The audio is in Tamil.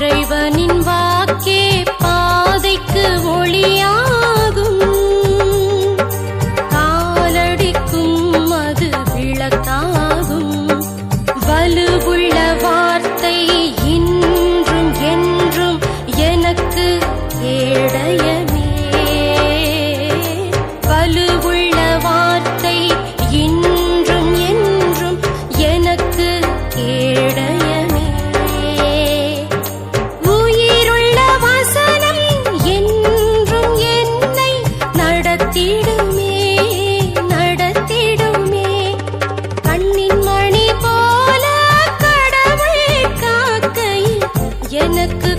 இறைவனின் வாக்கே பாதைக்கு ஒளியாகும். காலடிக்கும் அது விளக்காகும். வலுவுள்ள வார்த்தை இன்றும் என்றும் எனக்கு கேடயமே. வலுவுள்ள வார்த்தை இன்றும் என்றும் எனக்கு く